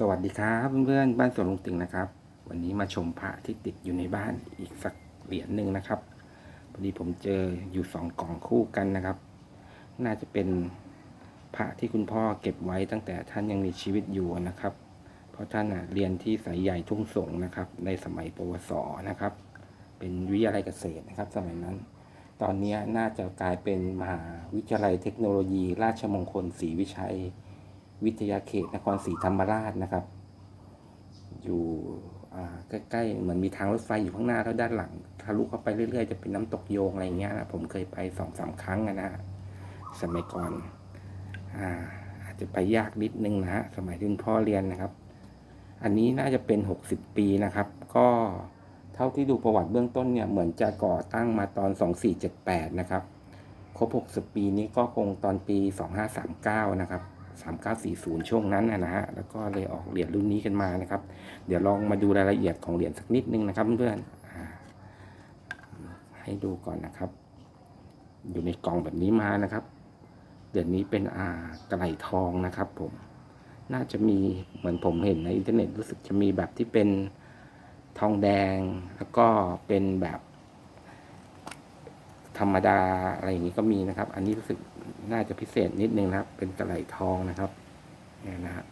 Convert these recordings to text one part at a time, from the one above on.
สวัสดีครับเพื่อนๆบ้านสวนลุงติงนะครับ วันนี้มาชมพระที่ติดอยู่ในบ้านอีกสักเหรียญหนึ่งนะครับพอดีผมเจออยู่สองกล่องคู่กันนะครับ น่าจะเป็นพระที่คุณพ่อเก็บไว้ตั้งแต่ท่านยังมีชีวิตอยู่นะครับ เพราะท่านนะเรียนที่สายใหญ่ทุ่งสงนะครับ ในสมัยปวสนะครับ เป็นวิทยาลัยเกษตรนะครับ สมัยนั้น ตอนนี้น่าจะกลายเป็นมหาวิทยาลัยเทคโนโลยี ราชมงคลศรีวิชัย วิทยาเขตนครศรีธรรมราชนะครับ อยู่ใกล้ๆเหมือนมีทางรถไฟอยู่ข้างหน้าแล้วด้านหลังทะลุเข้าไปเรื่อยๆจะเป็นน้ำตกโยงอะไรเงี้ยนะผมเคยไปสองสามครั้งอะนะสมัยก่อนอาอาจจะไปยากนิดนึงนะฮะสมัยที่พ่อเรียนนะครับ อันนี้น่าจะเป็น60ปีนะครับ ก็เท่าที่ดูประวัติเบื้องต้นเนี่ยเหมือนจะก่อตั้งมาตอน2478นะครับครบ60ปีนี้ก็คงตอนปี2539นะครับ 3940 ช่วงนั้นนะนะฮะ แล้วก็เลยออกเหรียญรุ่นนี้กันมานะครับ เดี๋ยวลองมาดูรายละเอียดของเหรียญสักนิดนึงนะครับเพื่อนๆให้ดูก่อนนะครับ อยู่ในกล่องแบบนี้มานะครับ เหรียญนี้เป็นอ่ากระไหลทองนะครับ ผม น่าจะมีเหมือนผมเห็นในอินเทอร์เน็ตรู้สึกจะมีแบบที่เป็นทองแดง แล้วก็เป็นแบบธรรมดาอะไรอย่างนี้ก็มีนะครับ อันนี้รู้สึก น่าจะพิเศษนิดนึงนะครับ เป็นกระไหลทองนะครับเนี่ยนะฮะ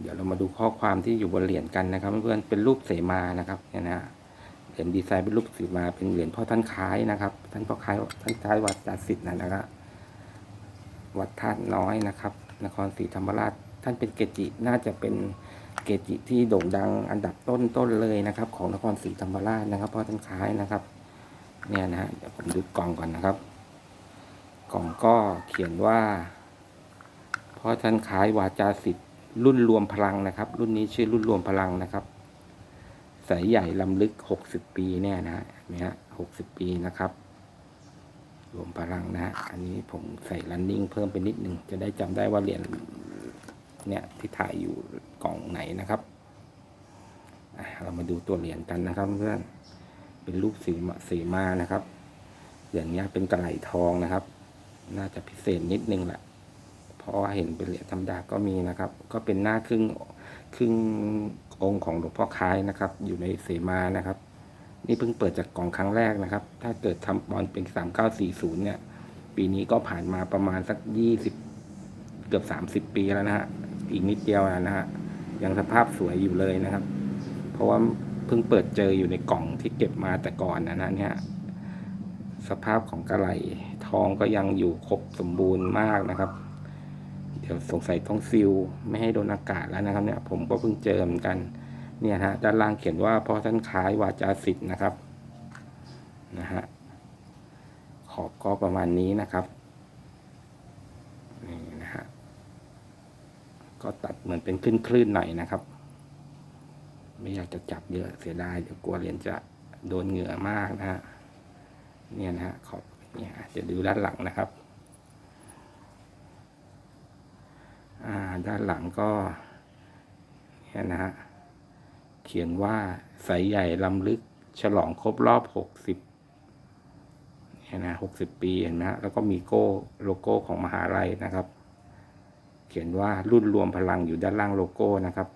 เดี๋ยวเรามาดูข้อความที่อยู่บนเหรียญกันนะครับ เพื่อนๆเป็นรูปเสมานะครับเนี่ยนะฮะเหรียญดีไซน์เป็นรูปเสมาเป็นเหรียญพ่อท่านคล้ายนะครับ ท่านพ่อคล้ายท่านคล้ายวัดจัดสิทธิ์นะนะครับวัดท่าตุน้อยนะครับ นครศรีธรรมราชท่านเป็นเกจิน่าจะเป็นเกจิที่โด่งดังอันดับต้นๆเลยนะครับ ของนครศรีธรรมราชนะครับเพราะท่านคล้ายนะครับ เนี่ยนะฮะเดี๋ยวผมดูกล่องก่อนนะครับ กล่องก็เขียนว่า เพราะท่านขายวาจาสิทธิ์รุ่นรวมพลังนะครับ รุ่นนี้ชื่อรุ่นรวมพลังนะครับสายใหญ่ลำลึกหกสิบปีเนี่ยนะฮะเห็นไหมฮะหกสิบปีนะครับ รวมพลังนะฮะอันนี้ผมใส่ running เพิ่มไปนิดหนึ่งจะได้จำได้ว่าเหรียญเนี่ยที่ถ่ายอยู่กล่องไหนนะครับเรามาดูตัวเหรียญกันนะครับเพื่อน เป็นรูปสีสีมานะครับเหรียญเนี้ยเป็นกระไหลทองนะครับ น่าจะพิเศษนิดนึงแหละเพราะว่าเห็นเป็นเหรียญธรรมดาก็มีนะครับ ก็เป็นหน้าครึ่งครึ่งองค์ของหลวงพ่อคล้ายนะครับ อยู่ในเสมานะครับ นี่เพิ่งเปิดจากกล่องครั้งแรกนะครับ ถ้าเกิดทำบอลเป็น3940เนี่ย ปีนี้ก็ผ่านมาประมาณสัก20เกือบ30ปีแล้วนะฮะอีกนิดเดียวนะฮะยังสภาพสวยอยู่เลยนะครับ เพราะว่า พิ่งเปิดเจออยู่ในกล่องที่เก็บมาแต่ก่อนนะนะเนี่ยสภาพของกระไหลทองก็ยังอยู่ครบสมบูรณ์มากนะครับ เดี๋ยวสงสัยต้องซิลไม่ให้โดนอากาศแล้วนะครับ เนี่ย ผมก็เพิ่งเจอเหมือนกัน เนี่ยฮะด้านล่างเขียนว่าเพราะท่านคล้ายวาจาสิทธิ์นะครับนะฮะขอบก็ประมาณนี้นะครับนี่นะฮะก็ตัดเหมือนเป็นคลื่นคลื่นๆหน่อยนะครับ ไม่อยากจะจับเยอะเสียดายเดี๋ยวกลัวเหรียญจะโดนเหงื่อมากนะฮะเนี่ยนะฮะขอบเนี่ยจะดูด้านหลังนะครับ อ่าด้านหลังก็เนี่ยนะฮะเขียนว่าสายใหญ่ลำลึกฉลองครบรอบหกสิบเนี่ยนะหกสิบปีนไหมฮะแล้วก็มีโก้โลโก้ของมหาลัยนะครับ เขียนว่ารุ่นรวมพลังอยู่ด้านล่างโลโก้นะครับ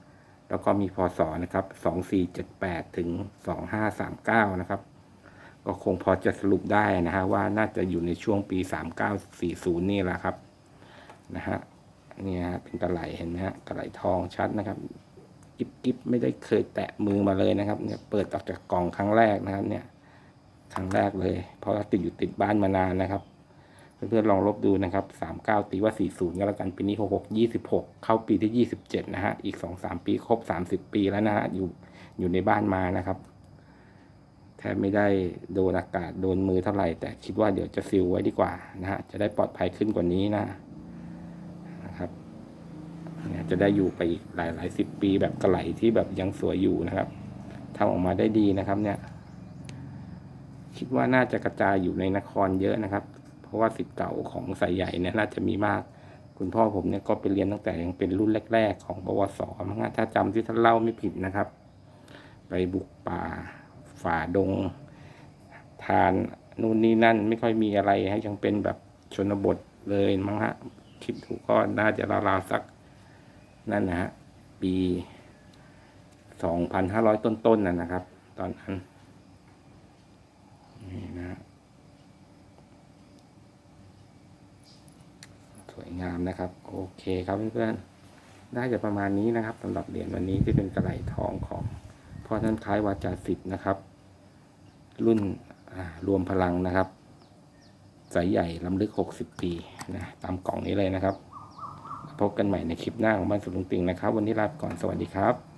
แล้วก็มีพศนะครับสองสี่เจ็ดแปดถึงสองห้าสามเก้านะครับ ก็คงพอจะสรุปได้นะฮะว่าน่าจะอยู่ในช่วงปีสามเก้าสี่ศูนย์นี่แหละครับนะฮะเนี่ยฮะเป็นกระไหลเห็นไหมฮะกระไหลทองชัดนะครับกิบกิบไม่ได้เคยแตะมือมาเลยนะครับ เนี่ยเปิดออกจากกล่องครั้งแรกนะครับ เนี่ยครั้งแรกเลย เพราะว่าติดอยู่ติดบ้านมานานนะครับ เพื่อนๆลองลบดูนะครับสามเก้าตีว่าสี่ศูนย์ก็แล้วกันปีนี้หกหกยี่สิบหกเข้าปีที่ยี่สิบเจ็ดนะฮะ อีกสองสามปีครบสามสิบปีแล้วนะฮะ อยู่อยู่ในบ้านมานะครับ แทบไม่ได้โดนอากาศโดนมือเท่าไหร่ แต่คิดว่าเดี๋ยวจะซิลไว้ดีกว่านะฮะ จะได้ปลอดภัยขึ้นกว่านี้นะนะครับเนี่ยจะได้อยู่ไปอีกหลายหลายสิบปีแบบกระไหลที่แบบยังสวยอยู่นะครับทำออกมาได้ดีนะครับเนี่ย คิดว่าน่าจะกระจายอยู่ในนครเยอะนะครับ ราะว่าสิทธิ์เก่าของสายใหญ่เนี่ยน่าจะมีมาก คุณพ่อผมเนี่ยก็ไปเรียนตั้งแต่ยังเป็นรุ่นแรก ๆ ของปวสมั้งฮะถ้าจำที่ท่านเล่าไม่ผิดนะครับ ไปบุกป่าฝ่าดง ทานนู่นนี่นั่นไม่ค่อยมีอะไรให้ยังเป็นแบบชนบทเลยมั้งฮะคิดดูกก็น่าจะราวๆสักนั่นนะฮะปีสองพันห้าร้อยต้นๆน่ะนะครับ ตอนนั้นนะฮะสวย งามนะครับ โอเคครับเพื่อนๆน่าจะประมาณนี้นะครับสำหรับเหรียญวันนี้ที่เป็นกระไหลทองของพ่อท่านคล้ายวาจาสิทธ์นะครับ รุ่นรวมพลังนะครับสายใหญ่ลำลึก 60 ปีนะตามกล่องนี้เลยนะครับ พบกันใหม่ในคลิปหน้าของบ้านสุดลุงติงนะครับ วันนี้ลาไปก่อนสวัสดีครับ